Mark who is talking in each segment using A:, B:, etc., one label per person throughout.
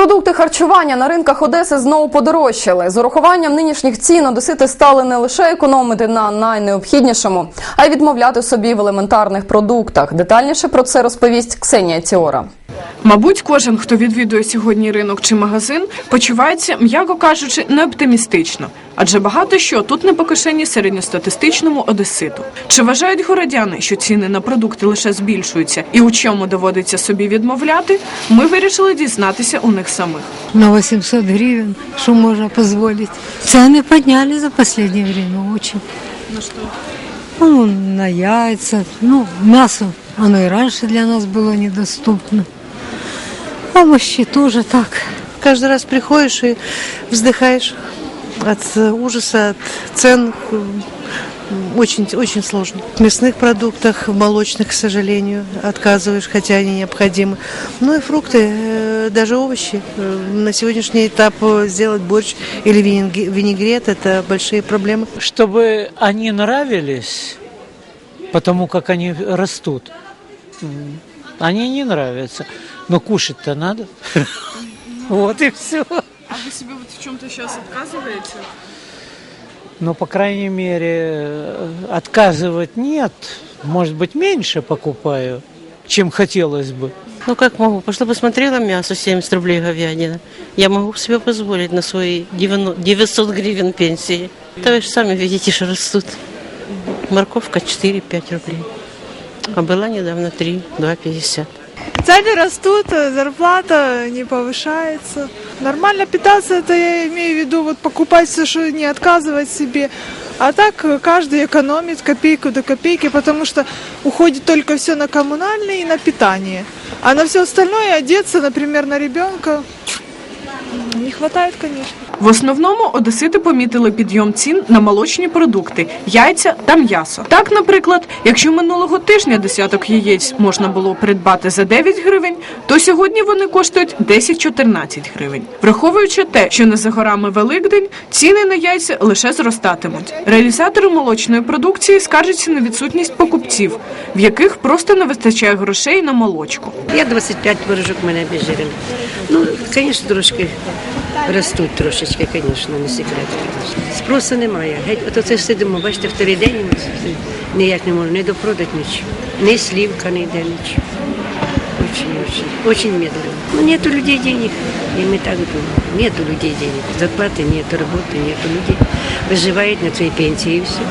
A: Продукти харчування на ринках Одеси знову подорожчали. З урахуванням нинішніх цін одесити стали не лише економити на найнеобхіднішому, а й відмовляти собі в елементарних продуктах. Детальніше про це розповість Ксенія Тіора.
B: Мабуть, кожен, хто відвідує сьогодні ринок чи магазин, почувається, м'яко кажучи, не оптимістично. Адже багато що тут не по кишені середньостатистичному одеситу. Чи вважають городяни, що ціни на продукти лише збільшуються і у чому доводиться собі відмовляти? Ми вирішили дізнатися у них самих.
C: на 800 гривен, что можно позволить. Цены подняли за последнее время очень.
B: На що?
C: Ну, на яйца, ну, мясо, оно и раньше для нас было недоступно. Овощи тоже так.
D: Каждый раз приходишь и вздыхаешь от ужаса, от цен. Очень, очень сложно. В мясных продуктах, в молочных, к сожалению, отказываешь, хотя они необходимы. Ну и фрукты, э, даже овощи. Э, На сегодняшний этап э, сделать борщ или винегре- винегрет – это большие проблемы.
E: чтобы они нравились, потому как они растут. М, Они не нравятся. Но кушать-то надо. Вот и все.
B: А ви собі от в чому-то зараз відказуєте?
E: Но, по крайней мере, э, отказывать нет. Может быть, меньше покупаю, чем хотелось бы.
F: Ну как могу? Пошла посмотрела мясо 70 рублей говядина. Я могу себе позволить на свои 90 900 гривен пенсии. Да вы же сами видите, что растут. Морковка 4-5 рублей. А была недавно 3, 2,50.
G: Цены растут, э, зарплата не повышается. Нормально питаться, это я имею в виду, вот покупать все, что не отказывать себе. А так э, каждый экономит копейку до копейки, потому что уходит только все на коммунальные и на питание. А на все остальное одеться, например, на ребенка, не хватает, конечно.
B: В основному одесити помітили підйом цін на молочні продукти, яйця та м'ясо. Так, наприклад, якщо минулого тижня десяток яєць можна було придбати за 9 гривень, то сьогодні вони коштують 10-14 гривень. Враховуючи те, що не за горами Великдень, ціни на яйця лише зростатимуть. Реалізатори молочної продукції скаржаться на відсутність покупців, в яких просто не вистачає грошей на молочку.
H: Я 25 творожок мене обіжирили. Ну, звісно, трошки ростуть трошечки, звісно, не секрет. конечно. Спросу немає. Геть, ото це ж сидимо, бачите, вторий день і ми ніяк не можемо не допродати нічого. Ні слівка, не йде нічого. Очень, очень, очень медленно. Ну, нету людей денег. И мы так думаем. Нету людей денег. Зарплаты нету, работы нету. Люди выживают на своей пенсии и все.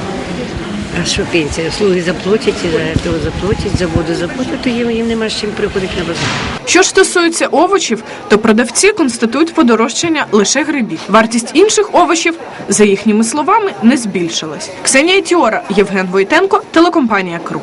H: А що пенсія? Слуги заплатять, і за того заплатять, за воду заплатять, то їм, їм нема з чим приходити на базар.
B: Що ж стосується овочів, то продавці констатують подорожчання лише грибів. Вартість інших овочів, за їхніми словами, не збільшилась. Ксенія Тіора, Євген Войтенко, телекомпанія Круг.